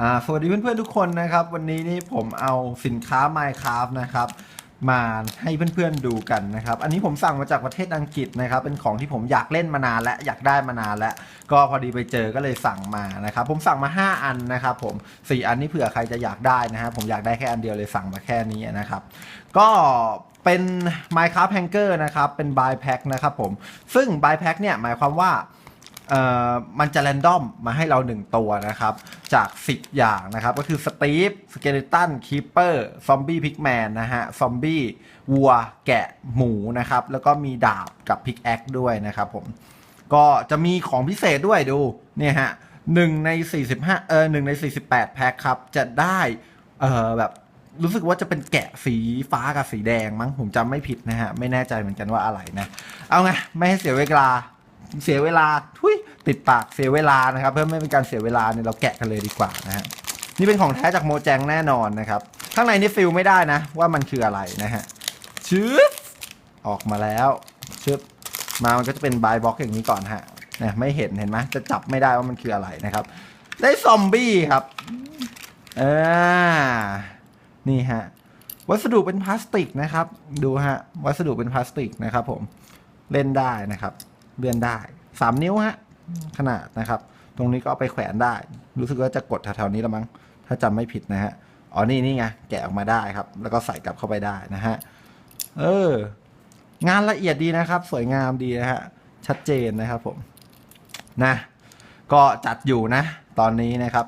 อ่าสวัสดีเพื่อนๆทุกคนนะครับ วันนี้นี่ผมเอาสินค้า Minecraft นะครับ มาให้เพื่อนๆดูกันนะครับ อันนี้ผมสั่งมาจากประเทศอังกฤษนะครับ เป็นของที่ผมอยากเล่นมานานและอยากได้มานานแล้วก็พอดีไปเจอก็เลยสั่งมานะครับ ผมสั่งมา 5 อันนะครับ ผม 4 อันนี้เผื่อใครจะอยากได้นะครับผมอยากได้แค่อันเดียวเลยสั่งมาแค่นี้นะครับ ก็เป็น Minecraft Hanger นะครับ เป็น buy pack นะครับผม ซึ่ง buy pack เนี่ยหมายความว่า เอ่อมันจะแรนดอมมาให้เรา 1 ตัวนะครับ จาก 10 อย่างนะครับ ก็คือสตีฟสเกเลตันคีเปอร์ซอมบี้พิกแมนนะฮะ ซอมบี้วัวแกะหมูนะครับ แล้วก็มีดาบกับพิกแอคด้วยนะครับผม ก็จะมีของพิเศษด้วยดู เนี่ยฮะหนึ่งใน 45 เออหนึ่งใน 48 แพ็คครับ จะได้ เออแบบรู้สึกว่าจะเป็นแกะสีฟ้ากับสีแดงมั้งผมจำไม่ผิดนะฮะ ไม่แน่ใจเหมือนกันว่าอะไรนะ เอาไง ไม่ให้เสียเวลา เสียเวลาทุย ติดปากเสียเวลานะครับ เพื่อไม่เป็นการเสียเวลาเนี่ยเราแกะกันเลยดีกว่านะฮะนี่เป็นของแท้จากโมแจงแน่นอนนะครับ ข้างในนี่ฟิลไม่ได้นะ ว่ามันคืออะไรนะฮะชึบออกมาแล้วชึบมามันก็จะเป็นบายบ็อกอย่างนี้ก่อนฮะเนี่ยไม่เห็นเห็นไหมจะจับไม่ได้ว่ามันคืออะไรนะครับ ได้ซอมบี้ครับเออนี่ฮะวัสดุเป็นพลาสติกนะครับ ดูฮะวัสดุเป็นพลาสติกนะครับ ผมเล่นได้นะครับ เลื่อนได้สามนิ้วฮะ ขนาดนะครับ ตรงนี้ก็เอาไปแขวนได้ รู้สึกว่าจะกดแถวๆนี้แล้วมั้ง ถ้าจำไม่ผิดนะฮะ อ๋อ นี่นี่ไง แกะออกมาได้ครับ แล้วก็ใส่กลับเข้าไปได้นะฮะ เออ งานละเอียดดีนะครับ สวยงามดีนะฮะ ชัดเจนนะครับผม นะ ก็จัดอยู่นะ ตอนนี้นะครับ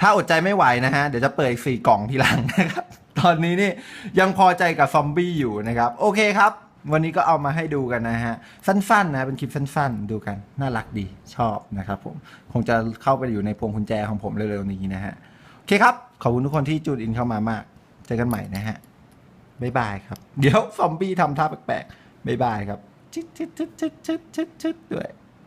ถ้าอดใจไม่ไหวนะฮะ เดี๋ยวจะเปิดอีกสี่กล่องทีหลังนะครับ ตอนนี้นี่ยังพอใจกับซอมบี้อยู่นะครับ โอเคครับ วันนี้ก็เอามาให้ดูกันนะฮะ สั้นๆนะเป็นคลิปสั้นๆ ดูกัน น่ารักดีชอบนะครับผมคงจะเข้าไปอยู่ในพวงกุญแจของผมเร็วๆนี้นะฮะ โอเคครับ ขอบคุณทุกคนที่จูดอินเข้ามามาก เจอกันใหม่นะฮะบ๊ายบายครับ เดี๋ยวซอมบี้ทำท่าแปลกๆบ๊ายบายครับชึดชึดชึดชึดชึดชึดชึดด้วย